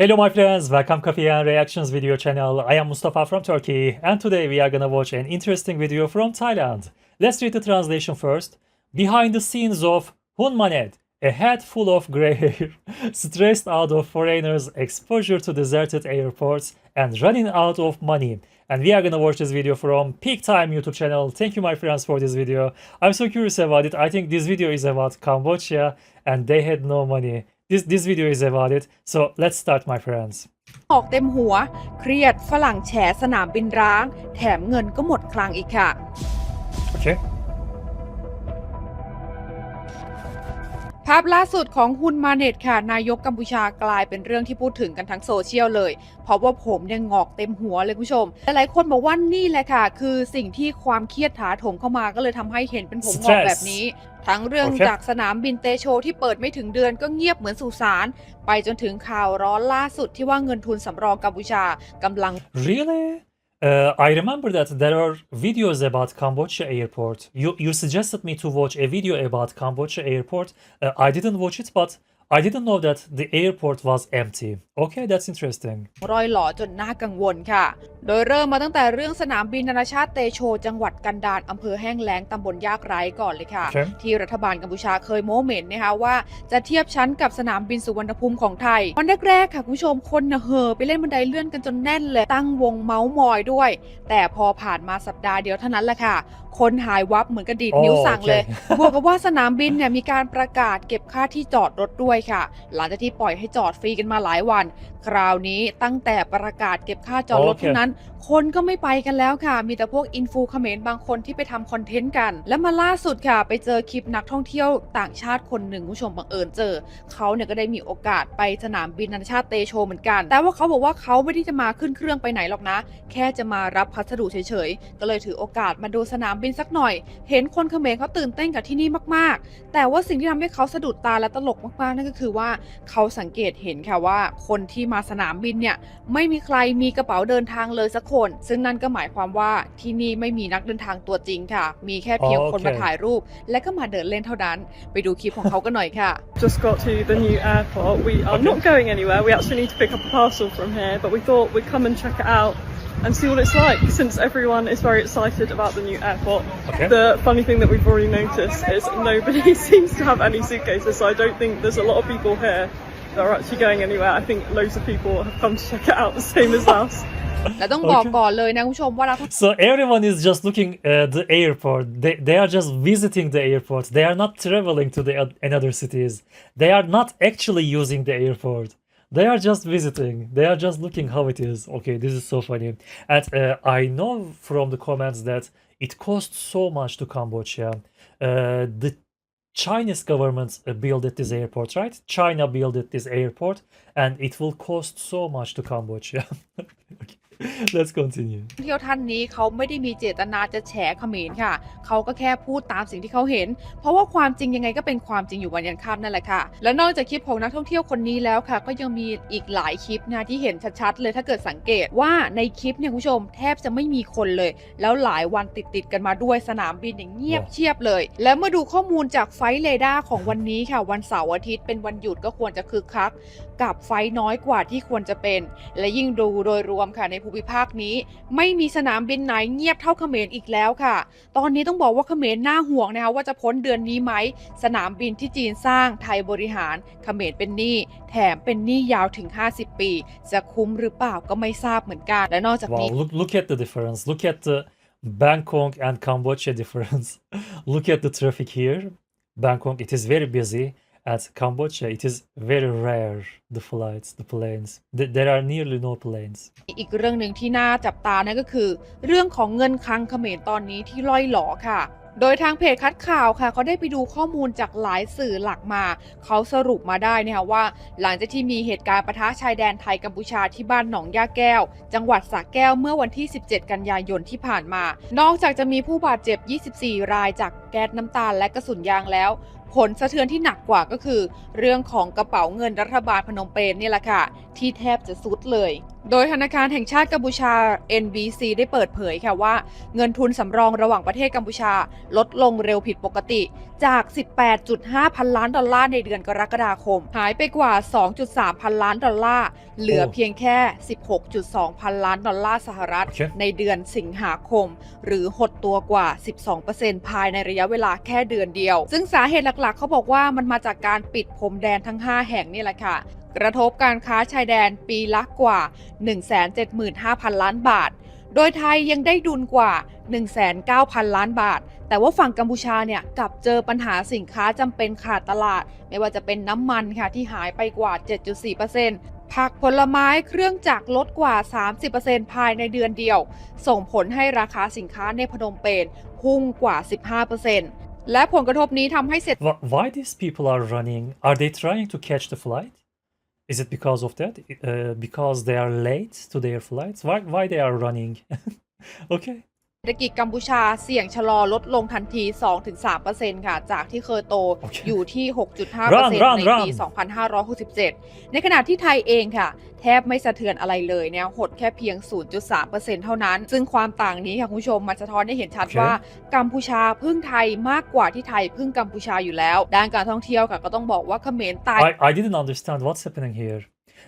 Hello my friends, welcome Coffee and Reactions video channel. I am Mustafa from Turkey and today we are gonna watch an interesting video from Thailand. Let's read the translation first. Behind the scenes of Hun Manet, a head full of grey hair, stressed out of foreigners' exposure to deserted airports and running out of money. And we are gonna watch this video from Peak Time YouTube channel. Thank you my friends for this video. I'm so curious about it. I think this video is about Cambodia and they had no money. This this video is about it. So let's start my friends. ออกเต็มหัว เครียดฝรั่งแฉสนามบินร้าง แถมเงินก็หมดคลังอีกค่ะ Okay. ภาพล่าสุดของฮุนมาเน็ตค่ะ นายกกัมพูชากลายเป็นเรื่องที่พูดถึงกันทั้งโซเชียลเลย เพราะว่าผมเนี่ยงอกเต็มหัวเลยคุณผู้ชมหลายๆคนบอกว่านี่แหละค่ะ คือสิ่งที่ความเครียดถาโถมเข้ามาก็เลยทำให้เห็นเป็นผมงอก Stress แบบนี้ ทั้งเรื่องโอเคจากสนามบินเตโชที่เปิดไม่ถึงเดือนก็เงียบเหมือนสุสานไปจนถึงข่าวร้อนล่าสุดที่ว่าเงินทุนสำรองกัมพูชากำลัง Really? Uh, I remember that there are videos about Cambodia airport. You you suggested me to watch a video about Cambodia airport. Uh, I didn't watch it, but I didn't know that the airport was empty. Okay, that's interesting. รอยหล่อจนน่ากังวลค่ะ โดยเริ่มมาตั้งแต่เรื่องสนามบินนานาชาติเตโช จังหวัดกันดารอำเภอแห้งแล้งตำบลยากไร้ก่อนเลยค่ะครับที่รัฐบาลกัมพูชาเคยโม้เหม็นนะคะว่าจะเทียบชั้นกับสนามบินสุวรรณภูมิของไทย วันแรกๆค่ะคุณผู้ชมคนน่ะเห่อไปเล่นบันไดเลื่อนกันจนแน่นเลยตั้งวงเมาส์มอยด้วย แต่พอผ่านมาสัปดาห์เดียวเท่านั้นแหละค่ะคนหายวับเหมือนกระดีดนิ้วสั่งเลย บวกกับว่าสนามบินเนี่ยมีการประกาศเก็บค่าที่จอดรถด้วยค่ะ หลังจากที่ปล่อยให้จอดฟรีกันมาหลายวัน คราวนี้ตั้งแต่ประกาศเก็บค่าจอดรถโอเคเท่านั้น คนก็ไม่ไปกันแล้วค่ะ มีแต่พวกอินฟูเขมรบางคนที่ไปทำคอนเทนต์กัน และมาล่าสุดค่ะ ไปเจอคลิปนักท่องเที่ยวต่างชาติคนหนึ่งคุณผู้ชมบังเอิญเจอ เขาเนี่ยก็ได้มีโอกาสไปสนามบินนานาชาติเตโชเหมือนกัน แต่ว่าเขาบอกว่าเขาไม่ได้จะมาขึ้นเครื่องไปไหนหรอกนะ แค่จะมารับพัสดุเฉยๆ ก็เลยถือโอกาสมาดูสนามบินสักหน่อย เห็นคนเขมรเขาตื่นเต้นกับที่นี่มากๆ แต่ว่าสิ่งที่ทำให้เขาสะดุดตาและตลกมากๆ นั่นก็คือว่าเขาสังเกตเห็นค่ะว่า คนที่มาสนามบินเนี่ยไม่มีใครมีกระเป๋าเดินทางเลยสักคน ซึ่งนั่นก็หมายความว่าที่นี่ไม่มีนักเดินทางตัวจริงค่ะ มีแค่เพียงคนมาถ่ายรูป และก็มาเดินเล่นเท่านั้น ไปดูคลิปของเขากันหน่อยค่ะ just got to the new airport. We are not going anywhere. We actually need to pick up a parcel from here, but we thought we'd come and check it out and see what it's like since everyone is very excited about the new airport. Okay. The funny thing that we've already noticed is nobody seems to have any suitcases, so I don't think there's a lot of people here that are actually going anywhere. I think loads of people have come to check it out, the same as us. และต้องบอก โอเค ก่อนเลยนะคุณผู้ชมว่านักท่อง So everyone is just looking at the airport. They, they are just visiting the airport. They are not traveling to the oth- another cities. They are not actually using the airport. They are just visiting. They are just looking how it is. Okay, this is so funny. And uh, I know from the comments that it costs so much to Cambodia. Uh, the Chinese government uh, built this airport, right? China built this airport, and it will cost so much to Cambodia. Let's continue. เที่ยวท่านนี้เขาไม่ได้มีเจตนาจะแฉเขมรค่ะ เขาก็แค่พูดตามสิ่งที่เขาเห็น เพราะว่าความจริงยังไงก็เป็นความจริงอยู่วันยันค่ำนั่นแหละค่ะ และนอกจากคลิปของนักท่องเที่ยวคนนี้แล้วค่ะ ก็ยังมีอีกหลายคลิปนะที่เห็นชัดๆ เลยถ้าเกิดสังเกตว่าในคลิปเนี่ยคุณผู้ชมแทบจะไม่มีคนเลย แล้วหลายวันติดๆกันมาด้วยสนามบินอย่างเงียบเชียบเลย และเมื่อดูข้อมูลจากไฟล์เรดาร์ของวันนี้ค่ะ วันเสาร์อาทิตย์เป็นวันหยุดก็ควรจะคึกคัก กับไฟล์น้อยกว่าที่ควรจะเป็น และยิ่งดูโดยรวมค่ะในภูมิภาคนี้ ไม่มีสนามบินไหนเงียบเท่าเขมรอีกแล้วค่ะ ตอนนี้ต้องบอกว่าเขมรน่าห่วงนะคะว่าจะพ้นเดือนนี้ไหม สนามบินที่จีนสร้างไทยบริหารเขมรเป็นหนี้แถมเป็นหนี้ยาวถึง 50 ปี จะคุ้มหรือเปล่าก็ไม่ทราบเหมือนกันและนอกจากนี้ Wow, look look at the difference. Look at the Bangkok and Cambodia difference. look at the traffic here. Bangkok, it is very busy. At Cambodia, it is very rare the flights, the planes. Th- there are nearly no planes. อีกเรื่องหนึ่งที่น่าจับตานั่นก็คือ เรื่องของเงินคลังเขมรตอนนี้ที่ล่อยหลอค่ะ โดยทางเพจคัดข่าวค่ะเขาได้ไปดูข้อมูลจากหลายสื่อหลักมา เขาสรุปมาได้นะคะว่า หลังจากที่มีเหตุการณ์ปะทะชายแดนไทยกัมพูชาที่บ้านหนองยาแก้ว จังหวัดสระแก้วเมื่อวันที่ 17 กันยายนที่ผ่านมา นอกจากจะมีผู้บาดเจ็บ 24 รายจากแก๊สน้ำตาลและกระสุนยางแล้ว ผลสะเทือนที่หนักกว่าก็คือ เรื่องของกระเป๋าเงินรัฐบาลพนมเปญนี่แหละค่ะ ที่แทบจะสุดเลย โดยธนาคารแห่งชาติกัมพูชา NBC ได้เปิดเผยค่ะว่า เงินทุนสำรองระหว่างประเทศกัมพูชา ลดลงเร็วผิดปกติจาก 18.5 พันล้านดอลลาร์ในเดือนกรกฎาคม หายไปกว่า 2.3 พันล้านดอลลาร์ เหลือเพียงแค่ 16.2 พันล้านดอลลาร์สหรัฐโอเคในเดือนสิงหาคม หรือหดตัวกว่า 12%ภายในระยะเวลาแค่เดือนเดียว ซึ่งสาเหตุหลักๆ เขาบอกว่ามันมาจากการปิดพรมแดนทั้ง 5 แห่งนี่แหละค่ะ กระทบการค้าชายแดนปีละกว่า 175,000 ล้านบาท โดยไทยยังได้ดุลกว่า109,000 ล้านบาท แต่ว่าฝั่งกัมพูชาเนี่ยกลับเจอปัญหาสินค้าจำเป็นขาดตลาด ไม่ว่าจะเป็นน้ำมันค่ะที่หายไปกว่า 7.4%ผักผลไม้เครื่องจักรลดกว่า 30%ภายในเดือนเดียว ส่งผลให้ราคาสินค้าในพนมเปญพุ่งกว่า 15%และผลกระทบนี้ทำให้เศรษฐ Wh- Why these people are running? Are they trying to catch the flight? Is it because of that? Uh, because they are late to their flights? Why why they are running? okay. เศรษฐกิจกัมพูชาเสี่ยงชะลอลดลงทันที 2-3%ค่ะ จากที่เคยโตโอเคอยู่ที่ Run, 6.5% run, ในปี run 2567 ในขณะที่ไทยเองค่ะ แทบไม่สะเทือนอะไรเลยเนี่ยหดแค่เพียง 0.3%เท่านั้น ซึ่งความต่างนี้ค่ะคุณผู้ชมมันสะท้อนให้เห็นชัดโอเคว่ากัมพูชาพึ่งไทยมากกว่าที่ไทยพึ่งกัมพูชาอยู่แล้ว ด้านการท่องเที่ยวค่ะก็ต้องบอกว่าเขมรตาย I, I didn't understand what's happening here.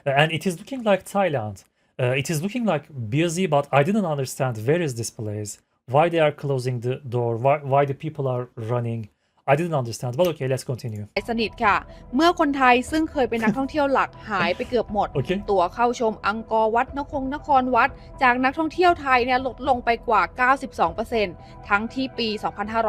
Uh, and it is looking like Thailand. Uh, it is looking like busy, but I didn't understand where is this place, why they are closing the door, why, why the people are running. I didn't understand. But okay, let's continue. สนิทค่ะ เมื่อคนไทยซึ่งเคยเป็นนักท่องเที่ยวหลักหายไปเกือบหมดโอเคตั๋วเข้าชมอังกอร์วัดนคงนครวัด จากนักท่องเที่ยวไทยเนี่ยลดลงไปกว่า 92%ทั้งที่ปี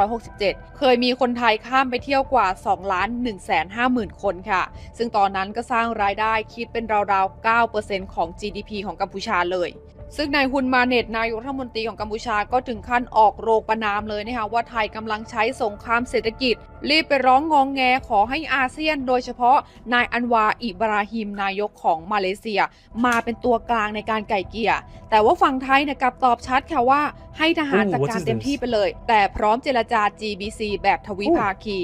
2567 เคยมีคนไทยข้ามไปเที่ยวกว่า2ล้าน1 5 0 0 0 0 คนค่ะ ซึ่งตอนนั้นก็สร้างรายได้คิดเป็นราวๆ 9%ของ GDP ของกัมพูชาเลย ซึ่งนายฮุนมาเนตนายกรัฐมนตรีของกัมพูชาก็ถึงขั้นออกโรงประนามเลยนะคะว่าไทยกำลังใช้สงครามเศรษฐกิจ รีบไปร้องงองแงขอให้อาเซียน โดยเฉพาะนายอันวาอิบราฮิมนายกของมาเลเซีย มาเป็นตัวกลางในการไก่เกลี่ย แต่ว่าฝั่งไทยเนี่ยกลับตอบชัดค่ะว่า ให้ทหารจัดการเต็มที่ไปเลย แต่พร้อมเจรจา GBC แบบทวิภาคี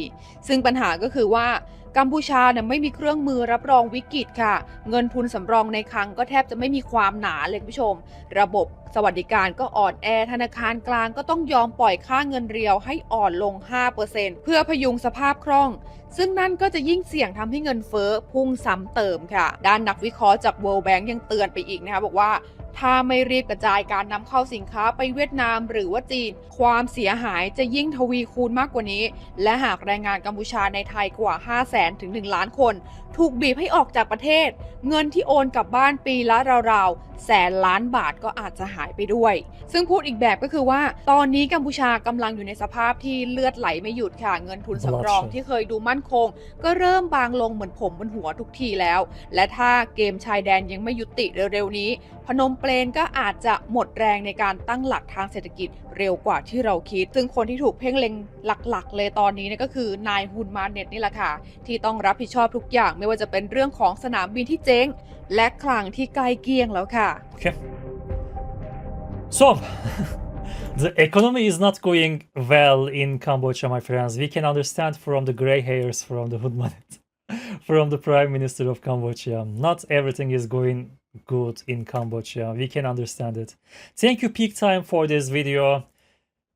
ซึ่งปัญหาก็คือว่า กัมพูชาเนี่ยไม่มีเครื่องมือรับรองวิกฤตค่ะ เงินทุนสำรองในคลังก็แทบจะไม่มีความหนาเลยคุณผู้ชม ระบบสวัสดิการก็อ่อนแอธนาคารกลางก็ต้องยอมปล่อยค่าเงินเรียวให้อ่อนลง 5%เพื่อพยุงสภาพคล่อง ซึ่งนั่นก็จะยิ่งเสี่ยงทำให้เงินเฟ้อพุ่งซ้ำเติมค่ะ ด้านนักวิเคราะห์จาก World Bank ยังเตือนไปอีกนะคะบอกว่า ถ้าไม่รีบกระจายการนำเข้าสินค้าไปเวียดนามหรือว่าจีน ความเสียหายจะยิ่งทวีคูณมากกว่านี้ และหากแรงงานกัมพูชาในไทยกว่า 5 0 0แสนถึง 1 ล้านคน ถูกบีบให้ออกจากประเทศ เงินที่โอนกลับบ้านปีละราวๆ แสนล้านบาทก็อาจจะหายไปด้วย ซึ่งพูดอีกแบบก็คือว่า ตอนนี้กัมพูชากำลังอยู่ในสภาพที่เลือดไหลไม่หยุดค่ะ เงินทุนสำรอง Bloodshed ที่เคยดูมั่นคง ก็เริ่มบางลงเหมือนผมบนหัวทุกทีแล้ว และถ้าเกมชายแดนยังไม่ยุติเร็วๆนี้ พนมเปญก็อาจจะหมดแรงในการตั้งหลักทางเศรษฐกิจเร็วกว่าที่เราคิด ซึ่งคนที่ถูกเพ่งเล็งหลักๆ เลยตอนนี้เนี่ยก็คือนายฮุนมาเน็ตนี่แหละค่ะ ที่ต้องรับผิดชอบทุกอย่างไม่ว่าจะเป็นเรื่องของสนามบินที่เจ๊ง และคลังที่ใกล้เกี้ยงแล้วค่ะ Okay. So, the economy is not going well in Cambodia, my friends. We can understand from the gray hairs from the Hudmanet, from the Prime Minister of Cambodia. Not everything is going good in Cambodia. We can understand it. Thank you, Peak Time, for this video.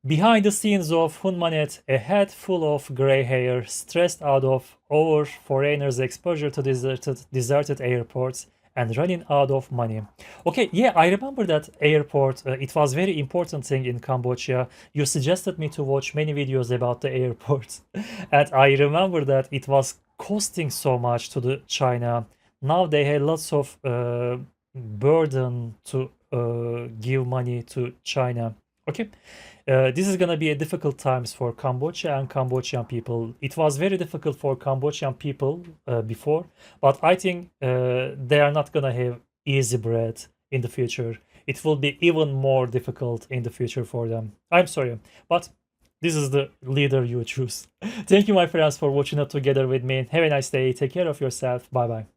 Behind the scenes of Hunmanet, a head full of gray hair, stressed out of over foreigners' exposure to deserted, deserted airports and running out of money. Okay, yeah, I remember that airport. Uh, it was very important thing in Cambodia. You suggested me to watch many videos about the airport, and I remember that it was costing so much to the China. Now they had lots of uh, burden to uh, give money to China. Okay, uh, this is gonna be a difficult times for Cambodia and Cambodian people. It was very difficult for Cambodian people uh, before, but I think uh, they are not gonna have easy bread in the future. It will be even more difficult in the future for them. I'm sorry, but this is the leader you choose. Thank you, my friends, for watching it together with me. Have a nice day. Take care of yourself. Bye bye.